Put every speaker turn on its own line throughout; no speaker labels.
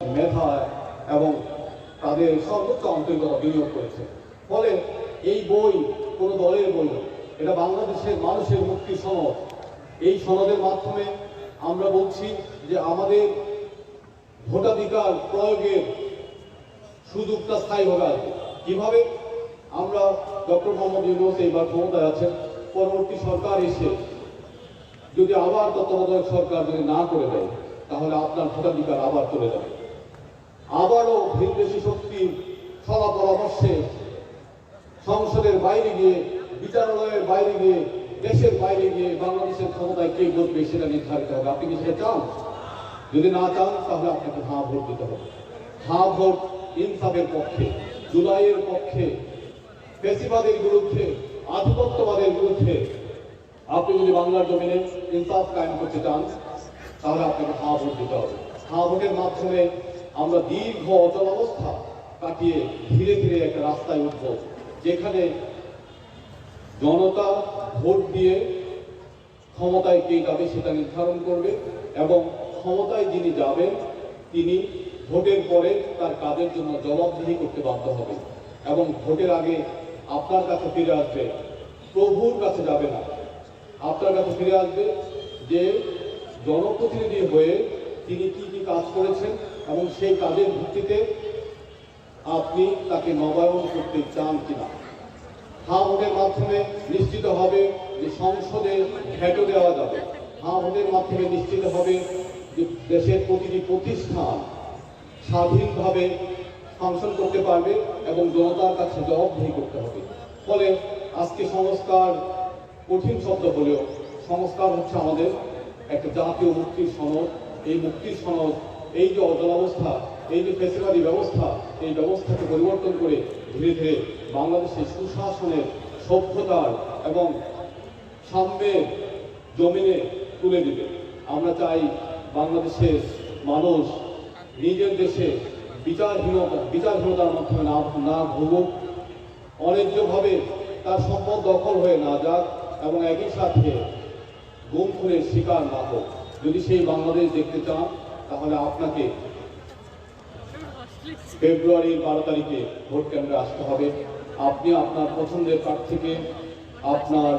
মেধা এবং তাদের সর্বোচ্চ আন্তরিকতা বিনিয়োগ করেছে ফলে এই বই কোনো দলের বই এটা বাংলাদেশের মানুষের মুক্তি সনদ এই সনদের মাধ্যমে আমরা বলছি যে আমাদের ভোটাধিকার প্রয়োগের সুযোগটা স্থায়ীভাবে আসবে কীভাবে আমরা ডক্টর মোহাম্মদ ইউনুস এইবার ক্ষমতায় আছেন পরবর্তী সরকার এসে যদি আবার তত্ত্বাবধায়ক সরকার যদি না করে দেয়, তাহলে আপনার ভোটাধিকার আবার চলে যাবে। আবারও ভিনদেশি শক্তি সলা পরামর্শে সংসদের বাইরে গিয়ে, বিচারালয়ের বাইরে গিয়ে, দেশের বাইরে গিয়ে বাংলাদেশের ক্ষমতায় কে বসবে সেটা নির্ধারিত হবে। আপনি কি সেটা চান? যদি না চান, তাহলে আপনাকে হাঁ ভোট দিতে হবে। হা ভোট ইনসাফের পক্ষে, জুলাইয়ের পক্ষে, ফেসিবাদের বিরুদ্ধে, আধিপত্যবাদের বিরুদ্ধে। আপনি যদি বাংলার জমিনে ইনসাফ কায়েম করতে চান, তাহলে আপনাকে হাঁ ভোট দিতে হবে। হাঁ ভোটের মাধ্যমে আমরা দীর্ঘ অচল অবস্থা কাটিয়ে ধীরে ধীরে একটা রাস্তায় উঠব, যেখানে জনতা ভোট দিয়ে ক্ষমতায় কে যাবে সেটা নির্ধারণ করবে এবং ক্ষমতায় যিনি যাবেন, তিনি ভোটের পরে তার কাজের জন্য জবাবদিহি করতে বাধ্য হবে এবং ভোটের আগে আপনার কাছে ফিরে আসবে, প্রভুর কাছে যাবে না। আপনার কাছে ফিরে আসবে যে জনপ্রতিনিধি হয়ে তিনি কি কি কাজ করেছেন এবং সেই কাজের ভিত্তিতে আপনি তাকে নবায়ন করতে চান কিনা। হা ভোটের মাধ্যমে নিশ্চিত হবে যে সংসদে ভেটো দেওয়া যাবে। হা ভোটের মাধ্যমে নিশ্চিত হবে যে দেশের প্রতিটি প্রতিষ্ঠান স্বাধীনভাবে ফাংশন করতে পারবে এবং জনতার কাছে জবাবদিহি করতে হবে। ফলে আজকে সংস্কার কঠিন শব্দ হলেও সংস্কার হচ্ছে আমাদের একটা জাতীয় মুক্তির সনদ। এই মুক্তির সনদ এই যে অচলাবস্থা এই যে ফেসিবাদী ব্যবস্থা, এই ব্যবস্থাকে পরিবর্তন করে ধীরে ধীরে বাংলাদেশের সুশাসনের সভ্যতার এবং সাম্যের জমিনে তুলে দিবে। আমরা চাই বাংলাদেশের মানুষ নিজের দেশে বিচারহীনতা, বিচারহীনতার মাধ্যমে না না ভুগুক অন্যায্যভাবে তার সম্পদ দখল হয়ে না যাক এবং একই সাথে গুম খুনের শিকার না হোক। যদি সেই বাংলাদেশ দেখতে চান তাহলে আপনাকে ফেব্রুয়ারির বারো তারিখে ভোট কেন্দ্রে আসতে হবে। আপনি আপনার পছন্দের প্রার্থীকে আপনার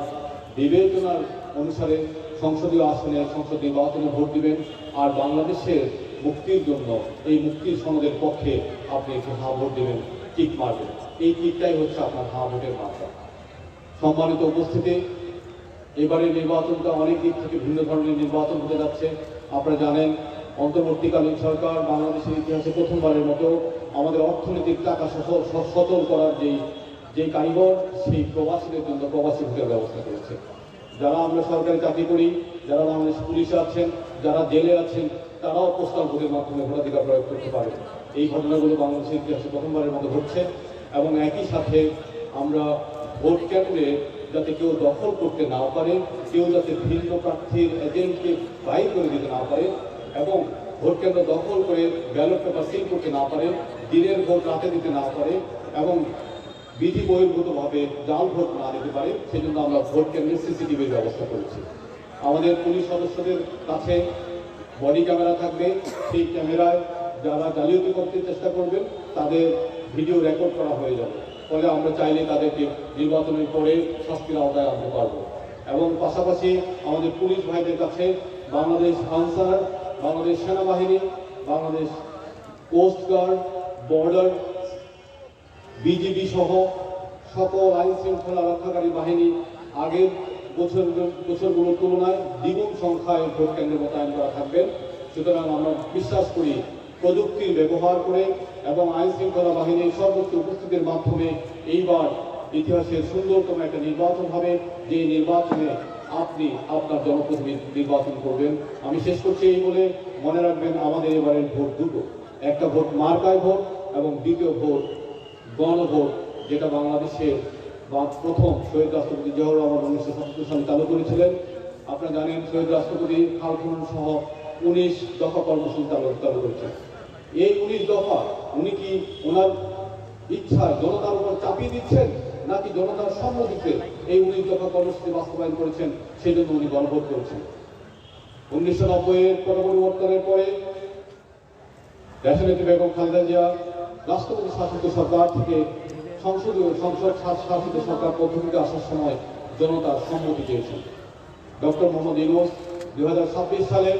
বিবেচনার অনুসারে সংসদীয় আসনে সংসদ নির্বাচনে ভোট দিবেন আর বাংলাদেশের মুক্তির জন্য এই মুক্তির সনদের পক্ষে আপনি একটি হা ভোট দেবেন টিক মারবেন। এই টিকটাই হচ্ছে আপনার হা ভোটের মাত্রা। সম্মানিত উপস্থিতি, এবারের নির্বাচনটা অনেক দিক থেকে ভিন্ন ধরনের নির্বাচন হতে যাচ্ছে। আপনারা জানেন অন্তর্বর্তীকালীন সরকার বাংলাদেশের ইতিহাসে প্রথমবারের মতো আমাদের অর্থনৈতিক টাকা সচল করার যেই যে কারিগর, সেই প্রবাসীদের জন্য প্রবাসী ভোটের ব্যবস্থা করেছে। যারা আমরা সরকারি চাকরি করি, যারা বাংলাদেশ পুলিশে আছেন, যারা জেলে আছেন, তারাও পোস্টাল ভোটের মাধ্যমে ভোটাধিকার প্রয়োগ করতে পারে। এই ঘটনাগুলো বাংলাদেশের ইতিহাসে প্রথমবারের মতো ঘটছে এবং একই সাথে আমরা ভোট কেন্দ্রে যাতে কেউ দখল করতে না পারে, কেউ যাতে ভিন্ন প্রার্থীর এজেন্টকে বাইর করে দিতে না পারে এবং ভোট কেন্দ্র দখল করে ব্যালট পেপার সিল করতে না পারে, দিনের ভোট রাতে দিতে না পারে এবং বিধি বহির্ভূতভাবে জাল ভোট না দিতে পারে, সেজন্য আমরা ভোট কেন্দ্রে সিসিটিভির ব্যবস্থা করেছি। আমাদের পুলিশ সদস্যদের কাছে বডি ক্যামেরা থাকবে, সেই ক্যামেরায় যারা জালিয়াতি করতে চেষ্টা করবেন, তাদের ভিডিও রেকর্ড করা হয়ে যাবে। ফলে আমরা চাইলে তাদেরকে নির্বাচনের পরে শাস্তির আওতায় আনতে পারব। এবং পাশাপাশি আমাদের পুলিশ ভাইদের কাছে বাংলাদেশ আনসার বাংলাদেশ সেনাবাহিনী, Bangladesh coast guard border BGB সহ সকল আইন শৃঙ্খলা রক্ষাকারী বাহিনী আগের বছর বছরগুলোর তুলনায় দ্বিগুণ সংখ্যায় ভোট কেন্দ্রে মোতায়েন করা থাকবেন সুতরাং আমরা বিশ্বাস করি প্রযুক্তির ব্যবহার করে এবং আইন শৃঙ্খলা বাহিনীর সর্বোচ্চ উপস্থিতির মাধ্যমে এইবার ইতিহাসের সুন্দরতম একটা নির্বাচন হবে। যে নির্বাচনে আপনি আপনার জনপ্রতিনিধি নির্বাচন করবেন। আমি শেষ করছি এই বলে মনে রাখবেন আমাদের এবারের ভোট দুটো। একটা ভোট মার্কায় ভোট এবং দ্বিতীয় ভোট গণভোট, যেটা বাংলাদেশের বা প্রথম শহীদ রাষ্ট্রপতি জিয়াউর রহমান উনিশশো সত্তর সালে চালু করেছিলেন। আপনারা জানেন শহীদ রাষ্ট্রপতি খাল খনন সহ উনিশ দফা কর্মসূচি চালু চালু করেছেন। এই উনিশ দফা উনি কি ওনার ইচ্ছা জনতার উপর চাপিয়ে দিচ্ছেন? নাকি জনতার সম্মতিতে এই উনিশ দফা কর্মসূচি বাস্তবায়ন করেছেন সেই জন্য উনি গণভোট করেছেন। উনিশশো নব্বই এর পরিবর্তনের পরে দেশনেত্রী বেগম খালেদা জিয়া, রাষ্ট্রপতি শাসিত সরকার থেকে সংসদীয় সংসদ শাসিত সরকার পদ্ধতিতে আসার সময় জনতার সম্মতি চেয়েছেন। ডক্টর মোহাম্মদ ইউনুস দুই সালে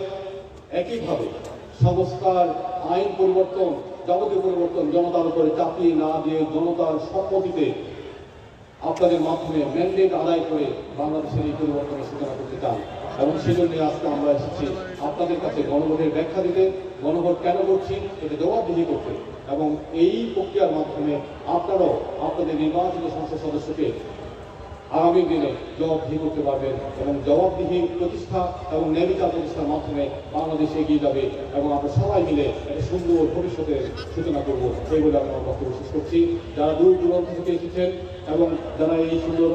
একইভাবে সংস্কার, আইন পরিবর্তন, যাবতীয় পরিবর্তন জনতার উপরে চাপিয়ে না দিয়ে জনতার সম্মতিতে আপনাদের মাধ্যমে ম্যান্ডেট আদায় করে বাংলাদেশের এই পরিবর্তনের সূচনা করতে চান এবং সেজন্য আজকে আমরা এসেছি আপনাদের কাছে গণভোটের ব্যাখ্যা দিতে। গণভোট কেন করছি, এটা জবাবদিহি করতে। এবং এই প্রক্রিয়ার মাধ্যমে আপনারাও আপনাদের নির্বাচিত সংসদ সদস্যকে আগামী দিনে জবাবদিহি করতে পারবেন এবং জবাবদিহি প্রতিষ্ঠা এবং ন্যায়বিচার প্রতিষ্ঠার মাধ্যমে বাংলাদেশ এগিয়ে যাবে এবং আমরা সবাই মিলে একটা সুন্দর ভবিষ্যতের সূচনা করব। এই বলে আমি আমার বক্তব্য শেষ করছি। যারা দূর দূরান্ত থেকে এসেছেন এবং যারা এই সুন্দর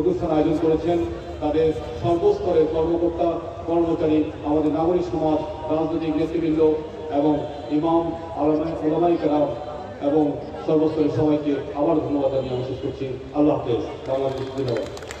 অনুষ্ঠান আয়োজন করেছেন, তাদের সর্বস্তরের কর্মকর্তা, কর্মচারী, আমাদের নাগরিক সমাজ, রাজনৈতিক নেতৃবৃন্দ এবং ইমাম ওলামাই কেরাম এবং সর্বস্তরের সবাইকে আবার ধন্যবাদ আমি শেষ করছি। আল্লাহ হাফেজ। বাংলাদেশ জিন্দাবাদ